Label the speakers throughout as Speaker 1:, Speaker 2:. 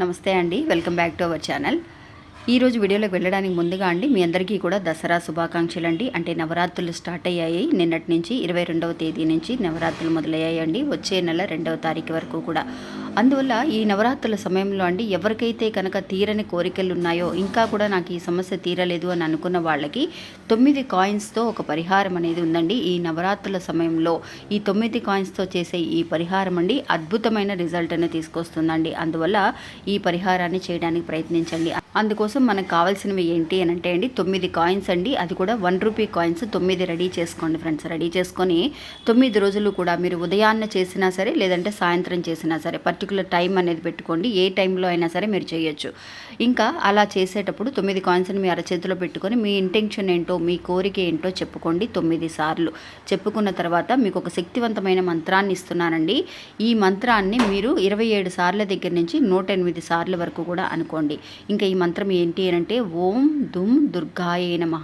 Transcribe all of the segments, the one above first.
Speaker 1: నమస్తే అండి. Welcome back to our channel. ఈరోజు వీడియోలోకి వెళ్ళడానికి ముందుగా అండి మీ అందరికీ కూడా దసరా శుభాకాంక్షలు అండి. అంటే నవరాత్రులు స్టార్ట్ అయ్యాయి. నిన్నటి నుంచి ఇరవై రెండవ తేదీ నుంచి నవరాత్రులు మొదలయ్యాయండి. వచ్చే నెల రెండవ తారీఖు వరకు కూడా అందువల్ల ఈ నవరాత్రుల సమయంలో అండి ఎవరికైతే కనుక తీరని కోరికలు ఉన్నాయో ఇంకా కూడా నాకు ఈ సమస్య తీరలేదు అని అనుకున్న వాళ్ళకి తొమ్మిది కాయిన్స్తో ఒక పరిహారం అనేది ఉందండి. ఈ నవరాత్రుల సమయంలో ఈ తొమ్మిది కాయిన్స్తో చేసే ఈ పరిహారం అండి అద్భుతమైన రిజల్ట్ అనేది తీసుకొస్తుందండి. అందువల్ల ఈ పరిహారాన్ని చేయడానికి ప్రయత్నించండి. అందుకోసం మనకు కావాల్సినవి ఏంటి అని అంటే అండి తొమ్మిది కాయిన్స్ అండి. అది కూడా వన్ రూపీ కాయిన్స్ తొమ్మిది రెడీ చేసుకోండి ఫ్రెండ్స్ రెడీ చేసుకొని తొమ్మిది రోజులు కూడా మీరు ఉదయాన్నే చేసినా సరే లేదంటే సాయంత్రం చేసినా సరే పర్టికులర్ టైం అనేది పెట్టుకోండి. ఏ టైంలో అయినా సరే మీరు చేయొచ్చు. ఇంకా అలా చేసేటప్పుడు తొమ్మిది కాయిన్స్ని మీ అరచేతిలో పెట్టుకొని మీ ఇంటెన్షన్ ఏంటో మీ కోరిక ఏంటో చెప్పుకోండి తొమ్మిది సార్లు. చెప్పుకున్న తర్వాత మీకు ఒక శక్తివంతమైన మంత్రాన్ని ఇస్తున్నానండి. ఈ మంత్రాన్ని మీరు ఇరవై ఏడు సార్ల దగ్గర నుంచి నూట ఎనిమిది సార్ల వరకు కూడా అనుకోండి. ఇంకా ఈ మంత్రం ఏంటి అని అంటే ఓం దుమ్ దుర్గాయే నమ.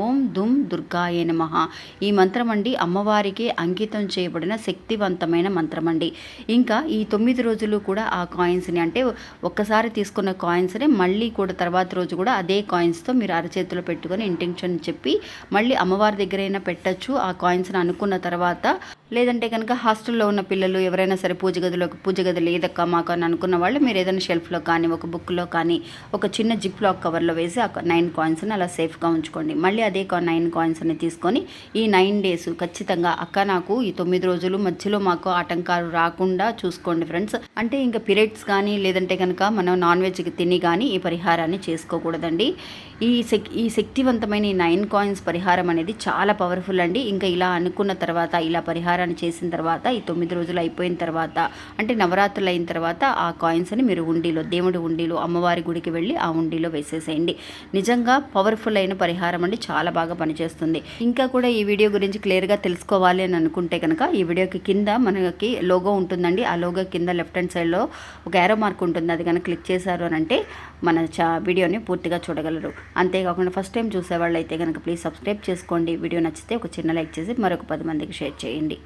Speaker 1: ఓం దుమ్ దుర్గాయే నమ. ఈ మంత్రం అండి అమ్మవారికి అంకితం చేయబడిన శక్తివంతమైన మంత్రం అండి. ఇంకా ఈ తొమ్మిది రోజులు కూడా ఆ కాయిన్స్ని అంటే ఒక్కసారి తీసుకున్న కాయిన్స్ని మళ్ళీ కూడా తర్వాత రోజు కూడా అదే కాయిన్స్తో మీరు అరచేతిలో పెట్టుకొని ఇంటెన్షన్ చెప్పి మళ్ళీ అమ్మవారి దగ్గరైనా పెట్టచ్చు. ఆ కాయిన్స్ని అనుకున్న తర్వాత లేదంటే కనుక హాస్టల్లో ఉన్న పిల్లలు ఎవరైనా సరే పూజ గదిలో పూజ గది లేదక్క మాకు అని అనుకున్న వాళ్ళు మీరు ఏదైనా షెల్ఫ్లో కానీ ఒక బుక్లో కానీ ఒక చిన్న జిప్ లాక్ కవర్లో వేసి ఆ నైన్ కాయిన్స్ని అలా సేఫ్గా ఉంచుకోండి. మళ్ళీ అదే నైన్ కాయిన్స్ని తీసుకొని ఈ నైన్ డేస్ ఖచ్చితంగా అక్క నాకు ఈ తొమ్మిది రోజులు మధ్యలో మాకు ఆటంకాలు రాకుండా చూసుకోండి ఫ్రెండ్స్. అంటే ఇంకా పీరియడ్స్ కానీ లేదంటే కనుక మనం నాన్ వెజ్కి తిని కానీ ఈ పరిహారాన్ని చేసుకోకూడదండి. ఈ శక్ ఈ శక్తివంతమైన ఈ నైన్ కాయిన్స్ పరిహారం అనేది చాలా పవర్ఫుల్ అండి. ఇంకా ఇలా అనుకున్న తర్వాత ఇలా పరిహారం పరిహారాన్ని చేసిన తర్వాత ఈ తొమ్మిది రోజులు అయిపోయిన తర్వాత అంటే నవరాత్రులు అయిన తర్వాత ఆ కాయిన్స్ని మీరు ఉండిలో దేవుడి ఉండిలో అమ్మవారి గుడికి వెళ్ళి ఆ ఉండిలో వేసేసేయండి. నిజంగా పవర్ఫుల్ అయిన పరిహారం అండి. చాలా బాగా పనిచేస్తుంది. ఇంకా కూడా ఈ వీడియో గురించి క్లియర్గా తెలుసుకోవాలి అని అనుకుంటే కనుక ఈ వీడియోకి కింద మనకి లోగో ఉంటుందండి. ఆ లోగో కింద లెఫ్ట్ హ్యాండ్ సైడ్లో ఒక ఏరో మార్క్ ఉంటుంది. అది కనుక క్లిక్ చేశారు అని అంటే మన చా వీడియోని పూర్తిగా చూడగలరు. అంతేకాకుండా ఫస్ట్ టైం చూసేవాళ్ళు అయితే కనుక ప్లీజ్ సబ్స్క్రైబ్ చేసుకోండి. వీడియో నచ్చితే ఒక చిన్న లైక్ చేసి మరొక పది మందికి షేర్ చేయండి.